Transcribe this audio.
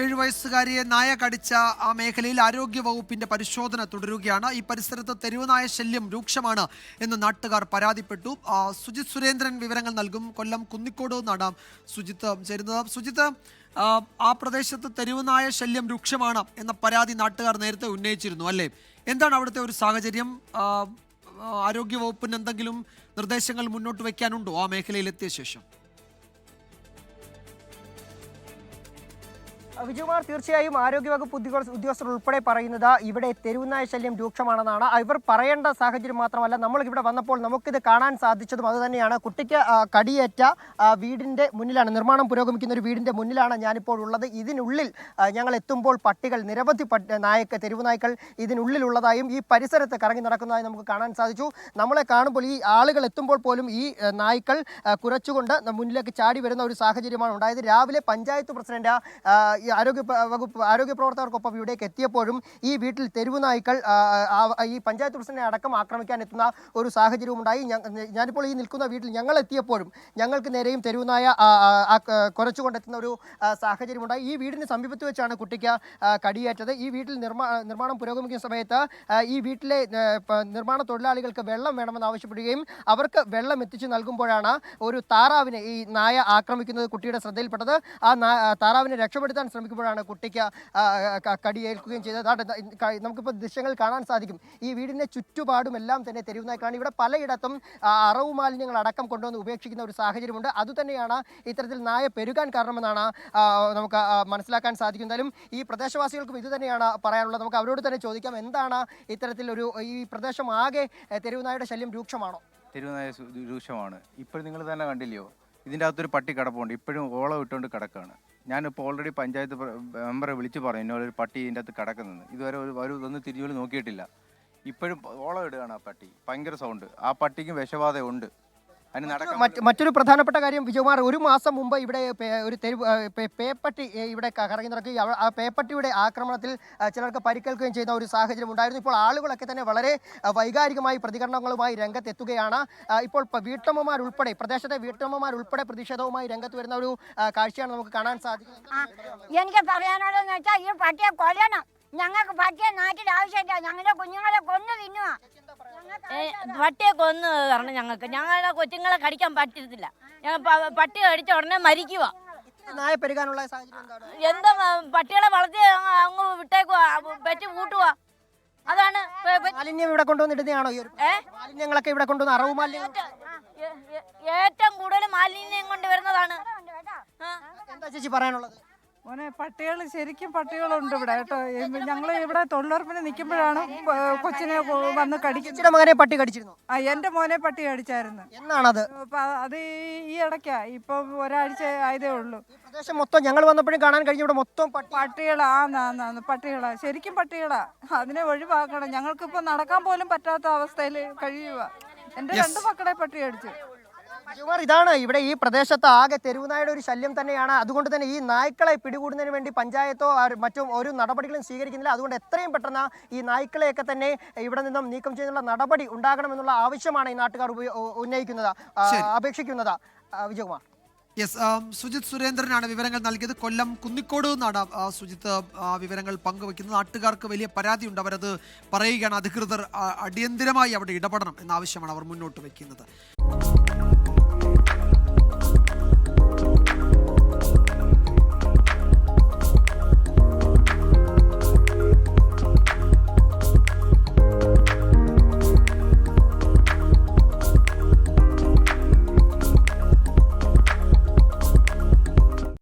ഏഴു വയസ്സുകാരിയെ നായ കടിച്ച ആ മേഖലയിൽ ആരോഗ്യ വകുപ്പിന്റെ പരിശോധന തുടരുകയാണ്. ഈ പരിസരത്ത് തെരുവുനായ ശല്യം രൂക്ഷമാണ് എന്ന് നാട്ടുകാർ പരാതിപ്പെട്ടു. സുജിത് സുരേന്ദ്രൻ വിവരങ്ങൾ നൽകും. കൊല്ലം കുന്നിക്കോട് നിന്നാണ് സുജിത്ത് ചേരുന്നത്. സുജിത്ത് ആ, പ്രദേശത്ത് തെരുവുനായ ശല്യം രൂക്ഷമാണ് എന്ന പരാതി നാട്ടുകാർ നേരത്തെ ഉന്നയിച്ചിരുന്നു അല്ലേ? എന്താണ് അവിടുത്തെ ഒരു സാഹചര്യം? ആരോഗ്യ വകുപ്പിന് എന്തെങ്കിലും നിർദ്ദേശങ്ങൾ മുന്നോട്ട് വയ്ക്കാനുണ്ടോ ആ മേഖലയിൽ എത്തിയ ശേഷം? വിജയകുമാർ തീർച്ചയായും ആരോഗ്യവകുപ്പ് ഉദ്യോഗ- ഉദ്യോഗസ്ഥർ ഉൾപ്പെടെ പറയുന്നത് ഇവിടെ തെരുവുനായ ശല്യം രൂക്ഷമാണെന്നാണ്. ഇവർ പറയേണ്ട സാഹചര്യം മാത്രമല്ല നമ്മൾ ഇവിടെ വന്നപ്പോൾ നമുക്കിത് കാണാൻ സാധിച്ചതും അതുതന്നെയാണ്. കുട്ടിക്ക് കടിയേറ്റ വീടിന്റെ മുന്നിലാണ് നിർമ്മാണം പുരോഗമിക്കുന്ന ഒരു വീടിന്റെ മുന്നിലാണ് ഞാനിപ്പോൾ ഉള്ളത്. ഇതിനുള്ളിൽ ഞങ്ങൾ എത്തുമ്പോൾ പട്ടികൾ നിരവധി നായക്ക് തെരുവുനായ്ക്കൾ ഇതിനുള്ളിലുള്ളതായും ഈ പരിസരത്ത് കറങ്ങി നടക്കുന്നതായും നമുക്ക് കാണാൻ സാധിച്ചു. നമ്മളെ കാണുമ്പോൾ ഈ ആളുകൾ എത്തുമ്പോൾ പോലും ഈ നായ്ക്കൾ കുറച്ചുകൊണ്ട് മുന്നിലേക്ക് ചാടി വരുന്ന ഒരു സാഹചര്യമാണ് ഉണ്ടായത്. രാവിലെ പഞ്ചായത്ത് പ്രസിഡന്റ് ആരോഗ്യ വകുപ്പ് ആരോഗ്യ പ്രവർത്തകർക്കൊപ്പം ഇവിടേക്ക് എത്തിയപ്പോഴും ഈ വീട്ടിൽ തെരുവു നായ്ക്കൾ ഈ പഞ്ചായത്ത് പ്രസിഡന്റിനെ അടക്കം ആക്രമിക്കാൻ എത്തുന്ന ഒരു സാഹചര്യവും ഉണ്ടായി ഞാനിപ്പോൾ ഈ നിൽക്കുന്ന വീട്ടിൽ ഞങ്ങൾ എത്തിയപ്പോഴും ഞങ്ങൾക്ക് നേരെയും തെരുവു നായ ആ, ആ, ക- കുരച്ചുകൊണ്ടെത്തുന്ന ഒരു സാഹചര്യം ഉണ്ടായി ഈ വീടിന് സമീപത്ത് വെച്ചാണ് കുട്ടിക്ക് കടിയേറ്റത്. ഈ വീട്ടിൽ നിർമ്മാ നിർമ്മാണം പുരോഗമിക്കുന്ന സമയത്ത് ഈ വീട്ടിലെ നിർമ്മാണ തൊഴിലാളികൾക്ക് വെള്ളം വേണമെന്ന് ആവശ്യപ്പെടുകയും അവർക്ക് വെള്ളം എത്തിച്ചു നൽകുമ്പോഴാണ് ഒരു താറാവിനെ ഈ നായ ആക്രമിക്കുന്നത് കുട്ടിയുടെ ശ്രദ്ധയിൽപ്പെട്ടത്. ആ താറാവിനെ രക്ഷപ്പെടുത്താൻ ശ്രമിക്കുമ്പോഴാണ് കുട്ടിക്ക് കടിയേൽക്കുകയും ചെയ്തത്. നമുക്കിപ്പോൾ ദൃശ്യങ്ങൾ കാണാൻ സാധിക്കും. ഈ വീടിന്റെ ചുറ്റുപാടുമെല്ലാം തന്നെ തെരുവുനായ്ക്കളാണ് ഇവിടെ പലയിടത്തും അറവ് മാലിന്യങ്ങൾ അടക്കം കൊണ്ടുവന്ന് ഉപേക്ഷിക്കുന്ന ഒരു സാഹചര്യമുണ്ട്. അതുതന്നെയാണ് ഇത്തരത്തിൽ നായ പെരുകാൻ കാരണമെന്നാണ് നമുക്ക് മനസ്സിലാക്കാൻ സാധിക്കും. എന്തായാലും ഈ പ്രദേശവാസികൾക്കും ഇത് തന്നെയാണ് പറയാനുള്ളത്. നമുക്ക് അവരോട് തന്നെ ചോദിക്കാം എന്താണ് ഇത്തരത്തിലൊരു ഈ പ്രദേശം ആകെ തെരുവുനായുടെ ശല്യം രൂക്ഷമാണോ? തെരുവുനായ രൂക്ഷമാണ്. ഇപ്പോൾ നിങ്ങൾ തന്നെ കണ്ടില്ലയോ? ഇതിന്റെ അകത്തൊരു പട്ടി കിടപ്പുണ്ട് ഇപ്പോഴും ഓളം ഇട്ടുകൊണ്ട് കിടക്കുകയാണ് ഞാനിപ്പോൾ ഓൾറെഡി പഞ്ചായത്ത് മെമ്പറെ വിളിച്ച് പറഞ്ഞു എന്നോട് ഒരു പട്ടി ഇതിന്റെ അകത്ത് കിടക്കുന്നത് ഇതുവരെ ഒരു ഒരു ഒന്ന് തിരിഞ്ഞു നോക്കിയിട്ടില്ല. ഇപ്പോഴും ഓളം ഇടുകയാണ് ആ പട്ടി. ഭയങ്കര സൗണ്ട് ആ പട്ടിക്കും വിഷബാധ ഉണ്ട് മറ്റൊരു പ്രധാനപ്പെട്ട കാര്യം വിജയകുമാർ ഒരു മാസം മുമ്പ് ഇവിടെ ഒരു തെരുവ് പേപ്പട്ടി ഇവിടെ കറങ്ങി നടക്കുകയും ആ പേപ്പട്ടിയുടെ ആക്രമണത്തിൽ ചിലർക്ക് പരിക്കേൽക്കുകയും ചെയ്യുന്ന ഒരു സാഹചര്യം ഉണ്ടായിരുന്നു. ഇപ്പോൾ ആളുകളൊക്കെ തന്നെ വളരെ വൈകാരികമായി പ്രതികരണങ്ങളുമായി രംഗത്തെത്തുകയാണ്. ഇപ്പോൾ വീട്ടമ്മമാരുൾപ്പെടെ പ്രദേശത്തെ വീട്ടമ്മമാരുൾപ്പെടെ പ്രതിഷേധവുമായി രംഗത്ത് വരുന്ന ഒരു കാഴ്ചയാണ് നമുക്ക് കാണാൻ സാധിക്കുന്നത്. എനിക്ക് പറയാനുള്ളതെന്ന് വെച്ചാൽ ഈ പട്ടിയെ കൊല്ലണം. ഞങ്ങൾക്ക് പട്ടിയെ നാട്ടിൽ ആവശ്യമില്ല. ഞങ്ങളുടെ കുഞ്ഞുങ്ങളെ കൊന്നു തിന്നുക. പട്ടിയെ കൊന്നു തരണം ഞങ്ങൾക്ക്. ഞങ്ങളുടെ കൊച്ചുങ്ങളെ കടിക്കാൻ പറ്റത്തില്ല. ഞങ്ങൾ പട്ടി കടിച്ച ഉടനെ മരിക്കുക നായ പെരുകാനുള്ള സാഹചര്യം എന്താ പട്ടികളെ വളർത്തി അങ്ങ് വിട്ടേക്കുക പെറ്റ് കൂട്ടുക അതാണ് മാലിന്യം ഇവിടെ കൊണ്ടുവന്നിടുന്നതാണോ? മാലിന്യങ്ങളൊക്കെ ഇവിടെ കൊണ്ടുവന്ന് അറവ് ഏ- ഏറ്റവും കൂടുതൽ മാലിന്യം കൊണ്ടുവരുന്നതാണ്. എന്താ ചേച്ചി പറയാനുള്ളത്? മോനെ പട്ടികൾ ശരിക്കും പട്ടികളുണ്ട് ഇവിടെ കേട്ടോ. ഞങ്ങൾ ഇവിടെ തൊഴിലുറപ്പിന് നിൽക്കുമ്പോഴാണ് കൊച്ചിനെ വന്ന് കടിക്കുന്നത് മകനെ പട്ടി കടിച്ചിരുന്നു. ആ എന്റെ മോനെ പട്ടി കടിച്ചായിരുന്നു. എന്നാണത്? അത് ഈ- ഇടയ്ക്കാ ഇപ്പൊ ഒരാഴ്ച ആയതേ ഉള്ളൂ. പ്രദേശം മൊത്തം ഞങ്ങൾ വന്നപ്പോഴും കാണാൻ കഴിഞ്ഞ ഇവിടെ മൊത്തം പട്ടികളാ പട്ടികളാ. ശരിക്കും പട്ടികളാ. അതിനെ ഒഴിവാക്കണം. ഞങ്ങൾക്കിപ്പോ നടക്കാൻ പോലും പറ്റാത്ത അവസ്ഥയിൽ കഴിയുക എന്റെ രണ്ട് മക്കളെ പട്ടി കടിച്ചു. ശിവകുമാർ ഇതാണ് ഇവിടെ ഈ പ്രദേശത്ത് ആകെ തെരുവുനായുടെ ഒരു ശല്യം തന്നെയാണ്. അതുകൊണ്ട് തന്നെ ഈ നായ്ക്കളെ പിടികൂടുന്നതിന് വേണ്ടി പഞ്ചായത്തോ മറ്റും ഒരു നടപടികളും സ്വീകരിക്കുന്നില്ല. അതുകൊണ്ട് എത്രയും പെട്ടെന്ന് ഈ നായ്ക്കളെയൊക്കെ തന്നെ ഇവിടെ നിന്നും നീക്കം ചെയ്യുന്നുള്ള നടപടി ഉണ്ടാകണമെന്നുള്ള ആവശ്യമാണ് ഈ നാട്ടുകാർ ഉന്നയിക്കുന്നത്. അപേക്ഷിക്കുന്നത് വിജയകുമാർ. യെസ് സുജിത് സുരേന്ദ്രനാണ് വിവരങ്ങൾ നൽകിയത്. കൊല്ലം കുന്നിക്കോട് നിന്നാണ് സുജിത്ത് വിവരങ്ങൾ പങ്കുവെക്കുന്നത് നാട്ടുകാർക്ക് വലിയ പരാതിയുണ്ട്. അവരത് പറയുകയാണ്. അധികൃതർ അടിയന്തിരമായി അവിടെ ഇടപെടണം എന്ന ആവശ്യമാണ് അവർ മുന്നോട്ട് വയ്ക്കുന്നത്.